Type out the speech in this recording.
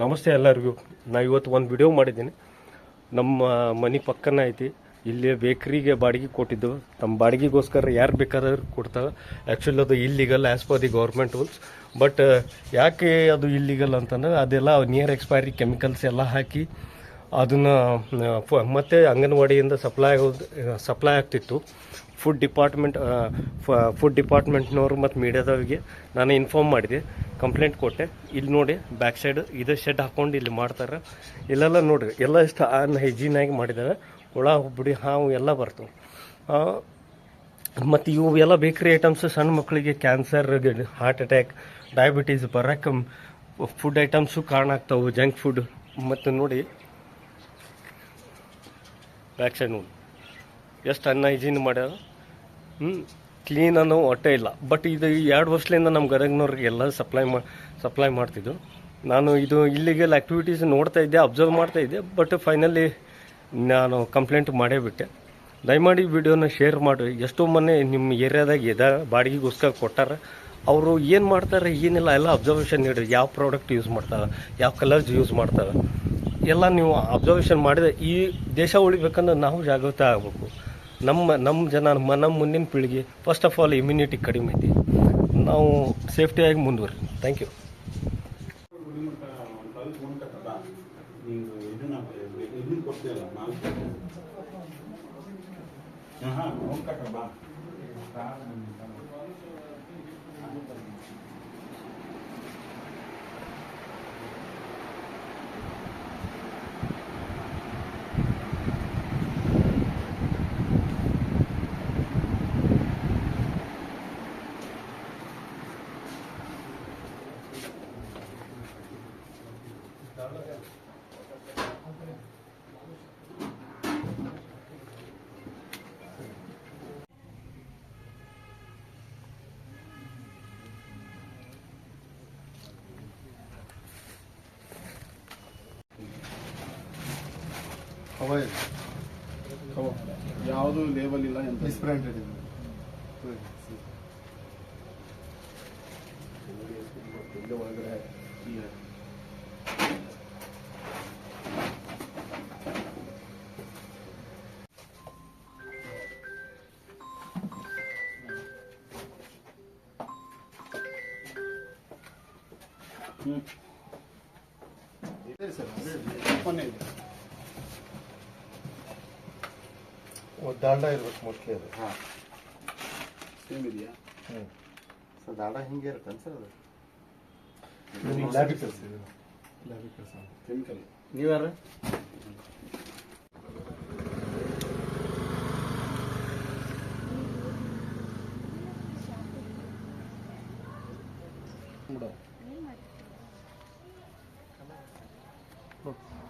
ನಮಸ್ತೆ ಎಲ್ಲರಿಗೂ. ನಾ ಇವತ್ತು ಒಂದು ವಿಡಿಯೋ ಮಾಡಿದ್ದೀನಿ. ನಮ್ಮ ಮನೆ ಪಕ್ಕನ ಐತಿ. ಇಲ್ಲಿ ಬೇಕ್ರಿಗೆ ಬಾಡಿಗೆ ಕೊಟ್ಟಿದ್ದು. ತಮ್ಮ ಬಾಡಿಗೆಗೋಸ್ಕರ ಯಾರು ಬೇಕಾದ್ರೂ ಕೊಡ್ತಾರೆ. ಆ್ಯಕ್ಚುಲಿ ಅದು illegal as per the government rules but ಯಾಕೆ ಅದು ಇಲ್ಲಿಗಲ್ ಅಂತಂದ್ರೆ ಅದೆಲ್ಲ ನಿಯರ್ ಎಕ್ಸ್ಪೈರಿ ಕೆಮಿಕಲ್ಸ್ ಎಲ್ಲ ಹಾಕಿ ಅದನ್ನು ಮತ್ತೆ ಅಂಗನವಾಡಿಯಿಂದ ಸಪ್ಲೈ ಸಪ್ಲೈ ಆಗ್ತಿತ್ತು. ಫುಡ್ ಡಿಪಾರ್ಟ್ಮೆಂಟ್ ಫುಡ್ ಡಿಪಾರ್ಟ್ಮೆಂಟ್ನವರು ಮತ್ತು ಮೀಡಿಯಾದವ್ರಿಗೆ ನಾನು ಇನ್ಫಾರ್ಮ್ ಮಾಡಿದೆ ಕಂಪ್ಲೇಂಟ್ ಕೊಟ್ಟೆ. ಇಲ್ಲಿ ನೋಡಿ ಬ್ಯಾಕ್ ಸೈಡ್ ಇದು ಶೆಡ್ ಹಾಕ್ಕೊಂಡು ಇಲ್ಲಿ ಮಾಡ್ತಾರೆ. ಇಲ್ಲೆಲ್ಲ ನೋಡಿರಿ, ಎಲ್ಲ ಇಷ್ಟು ಆಗಿ ಮಾಡಿದ್ದಾರೆ ಹುಳ ಹುಬ್ಬುಡಿ ಹಾವು ಎಲ್ಲ ಬರ್ತವೆ ಮತ್ತು ಇವು ಎಲ್ಲ ಬೇಕ್ರಿ ಐಟಮ್ಸ್ ಸಣ್ಣ ಮಕ್ಕಳಿಗೆ ಕ್ಯಾನ್ಸರ್ ಹಾರ್ಟ್ ಅಟ್ಯಾಕ್ ಡಯಾಬಿಟೀಸ್ ಬರೋಕ್ಕೆ ಫುಡ್ ಐಟಮ್ಸು ಕಾರಣ ಆಗ್ತಾವೆ ಜಂಕ್ ಫುಡ್ ಮತ್ತು ನೋಡಿ ಬ್ಯಾಕ್ ಸೈಡ್ ನೋಡಿ. ಎಷ್ಟು ಅನ್ಹೈಜೀನ್ ಮಾಡ್ಯಾರ? ಹ್ಞೂ ಕ್ಲೀನ್ ಅನ್ನೋ ಹೊಟ್ಟೆ ಇಲ್ಲ. ಬಟ್ ಇದು ಎರಡು ವರ್ಷದಿಂದ ನಮ್ಮ ಗದಗ್ನವ್ರಿಗೆ ಎಲ್ಲ ಸಪ್ಲೈ ಮಾ ಸಪ್ಲೈ ಮಾಡ್ತಿದ್ದು. ನಾನು ಇದು ಇಲ್ಲಿಗೆಲ್ಲ ಆ್ಯಕ್ಟಿವಿಟೀಸ್ ನೋಡ್ತಾ ಇದ್ದೆ ಅಬ್ಸರ್ವ್ ಮಾಡ್ತಾ ಇದ್ದೆ ಬಟ್ ಫೈನಲಿ ನಾನು ಕಂಪ್ಲೇಂಟ್ ಮಾಡೇ ಬಿಟ್ಟೆ. ದಯಮಾಡಿ ವಿಡಿಯೋನ ಶೇರ್ ಮಾಡಿ. ಎಷ್ಟೋ ಮನೆ ನಿಮ್ಮ ಏರಿಯಾದಾಗ ಎದ, ಬಾಡಿಗೆಗೋಸ್ಕರ ಕೊಟ್ಟಾರ. ಅವರು ಏನು ಮಾಡ್ತಾರೆ, ಏನಿಲ್ಲ, ಎಲ್ಲ ಅಬ್ಸರ್ವೇಷನ್ ನೀಡ್ರಿ. ಯಾವ ಪ್ರಾಡಕ್ಟ್ ಯೂಸ್ ಮಾಡ್ತಾರೆ, ಯಾವ ಕಲರ್ಸ್ ಯೂಸ್ ಮಾಡ್ತಾರೆ. ಎಲ್ಲ ನೀವು ಅಬ್ಸರ್ವೇಷನ್ ಮಾಡಿದ್ರೆ ಈ ದೇಶ ಉಳಿಬೇಕಂದ್ರೆ ನಾವು ಜಾಗೃತ ಆಗಬೇಕು. ನಮ್ಮ ನಮ್ಮ ಜನ, ನಮ್ಮ ಮುಂದಿನ ಪೀಳಿಗೆ ಫಸ್ಟ್ ಆಫ್ ಆಲ್ ಇಮ್ಯುನಿಟಿ ಕಡಿಮೆ ಐತಿ ನಾವು ಸೇಫ್ಟಿಯಾಗಿ ಮುಂದುವರಿ ಥ್ಯಾಂಕ್ ಯು ಹಾಂ ಅವ್ನು ಕಟ್ಟ ಬಾ ಹವ ಇದೆ ಯಾವುದು ಲೇಬಲ್ ಇಲ್ಲ ಎಂತ ಮಿಸ್ಬ್ರ್ಯಾಂಡೆಡ್ ಇದೆ ಇಲ್ಲೇ ಒಳಗಡೆ ಡಾಲ್ಡಾ ಇರ್ಬೇಕು ಮೋಸ್ಟ್ಲಿ ಅದು. ಹಾಂ. ಸೇಮ್ ಇದೆಯಾ? ಹ್ಞೂ ಸರ್ ದಾಂಡ ಹಿಂಗೆ ಇರುತ್ತೆ ಸರ್ ಅದು? ಲ್ಯಾಬಿಕಲ್ಸ್ ಇದು ಲ್ಯಾಬಿಕಲ್ಸ್ ಕೆಮಿಕಲ್ ನೀವ್ಯಾರು ಬಿಡು tiempo.